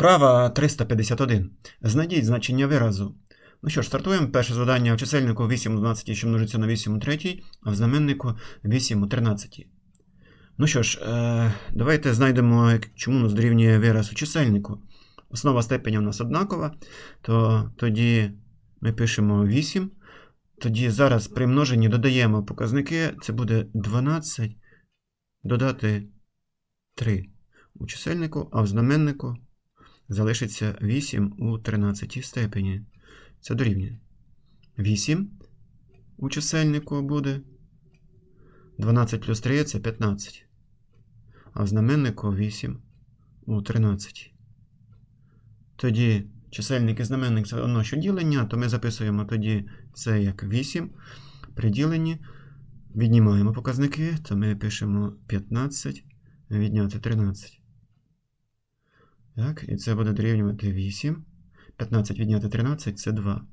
Вправа 351. Знайдіть значення виразу. Ну що ж, стартуємо. Перше завдання в чисельнику 8 у 12, що множиться на 8 у 3, а в знаменнику 8 у 13. Ну що ж, е, давайте знайдемо, чому у нас дорівнює вираз у чисельнику. Основа степеня у нас однакова, то тоді ми пишемо 8. Тоді зараз при множенні додаємо показники, це буде 12 додати 3 у чисельнику, а в знаменнику залишиться 8 у 13 степені. Це дорівнює. 8 у чисельнику буде. 12 плюс 3 це 15. А в знаменнику 8 у 13. Тоді чисельник і знаменник це одно що ділення, то ми записуємо тоді це як 8 при діленні. Віднімаємо показники, то ми пишемо 15 відняти 13. Так, і це буде дорівнювати 8. 15 відняти 13 це 2.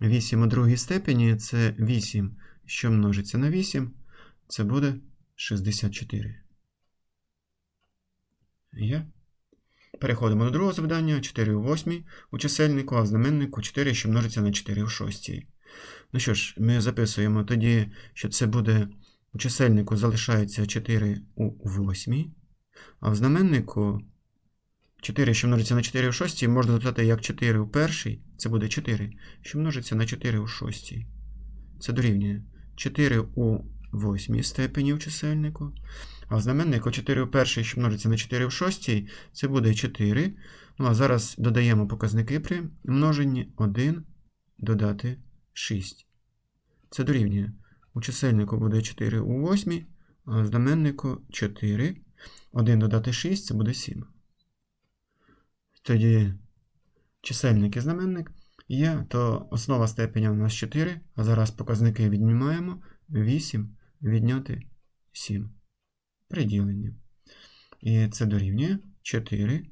8 у другій степені це 8, що множиться на 8, це буде 64. Є. Переходимо до другого завдання. 4 у 8 у чисельнику, а в знаменнику 4, що множиться на 4 у 6. Ну що ж, ми записуємо тоді, що це буде у чисельнику залишається 4 у 8, а в знаменнику 4, що множиться на 4 у 6, можна записати як 4 у першій, це буде 4, що множиться на 4 у 6. Це дорівнює 4 у 8 степені у чисельнику. А в знаменнику 4 у першій, що множиться на 4 у 6, це буде 4. Ну а зараз додаємо показники при множенні 1 додати 6. Це дорівнює. У чисельнику буде 4 у 8, а знаменнику 4. 1 додати 6 це буде 7. Тоді чисельник і знаменник є, то основа степеня у нас 4, а зараз показники віднімаємо 8 відняти 7. При діленні. І це дорівнює 4.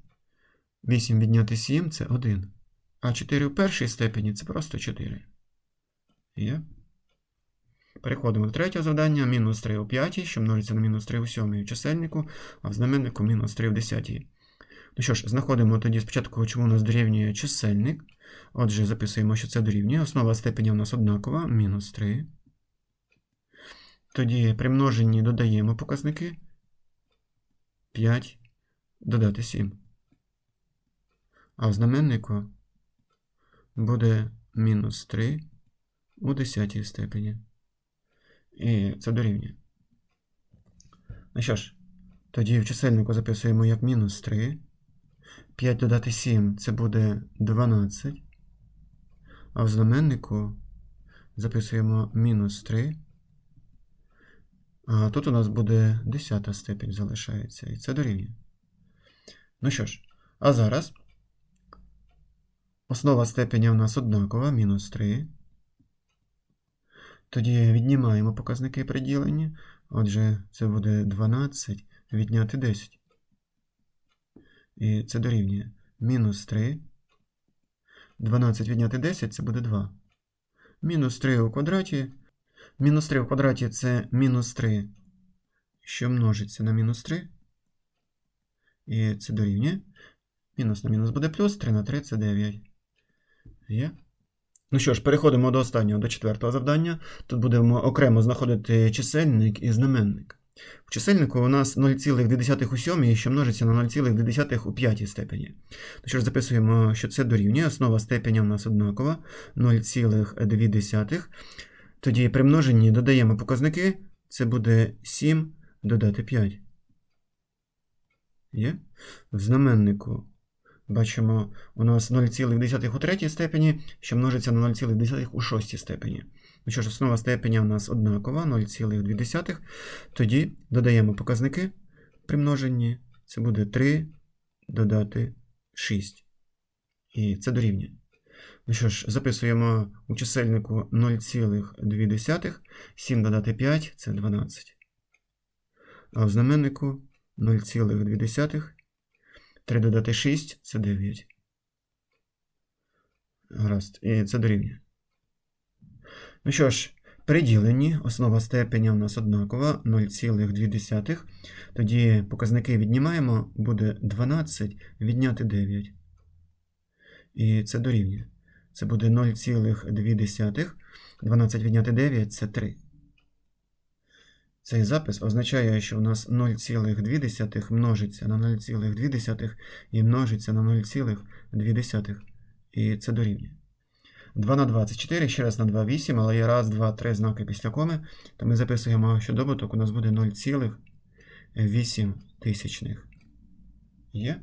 8 відняти 7 це 1. А 4 у першій степені це просто 4. Є. Переходимо до третього завдання. Мінус 3 у п'ятій, що множиться на мінус 3 у сьомій у чисельнику, а в знаменнику мінус 3 у десятій. Ну що ж, знаходимо тоді спочатку, чому у нас дорівнює чисельник. Отже, записуємо, що це дорівнює. Основа степеня у нас однакова, мінус 3. Тоді при множенні додаємо показники. 5 додати 7. А в знаменнику буде мінус 3 у 10 степені. І це дорівнює. Ну що ж, тоді в чисельнику записуємо як мінус 3. 5 додати 7 це буде 12. А в знаменнику записуємо мінус 3. А тут у нас буде 10 степень залишається. І це дорівнює. Ну що ж, а зараз основа степеня у нас однакова, мінус 3. Тоді віднімаємо показники при діленні. Отже, це буде 12 відняти 10. І це дорівнює мінус 3. 12 відняти 10 це буде 2. Мінус 3 у квадраті. Мінус 3 у квадраті це мінус 3, що множиться на мінус 3. І це дорівнює. Мінус на мінус буде плюс, 3 на 3 це 9. Є. Ну що ж, переходимо до останнього, до четвертого завдання. Тут будемо окремо знаходити чисельник і знаменник. В чисельнику у нас 0,2 у сьомій, що множиться на 0,2 у п'ятій степені. Ну що ж, записуємо, що це дорівнює. Основа степеня у нас однакова 0,2. Тоді при множенні додаємо показники. Це буде 7 додати 5. Є? В знаменнику бачимо, у нас 0,2 у третій степені, що множиться на 0,2 у шостій степені. Ну що ж, основа степеня у нас однакова, 0,2. Тоді додаємо показники при множенні. Це буде 3 додати 6. І це дорівнює. Ну що ж, записуємо у чисельнику 0,2. 7 додати 5 це 12. А в знаменнику 0,2. 3 додати 6 це 9. Гаразд. І це дорівнює. Ну що ж, при діленні основа степеня у нас однакова 0,2. Тоді показники віднімаємо, буде 12 відняти 9. І це дорівнює. Це буде 0,2. 12 відняти 9 це 3. Цей запис означає, що у нас 0,2 множиться на 0,2 і множиться на 0,2. І це дорівнює. 2 на 24, ще раз на 2, 8, але є раз, два, три знаки після коми, то ми записуємо, що добуток у нас буде 0,8 тисячних. Є?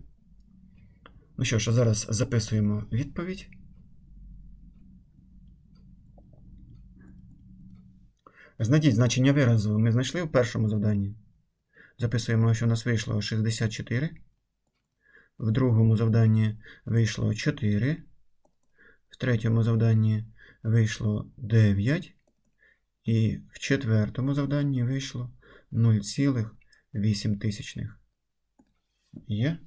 Ну що ж, а зараз записуємо відповідь. Знайдіть значення виразу. Ми знайшли в першому завданні. Записуємо, що у нас вийшло 64. В другому завданні вийшло 4. В третьому завданні вийшло 9. І в четвертому завданні вийшло 0,8. Є?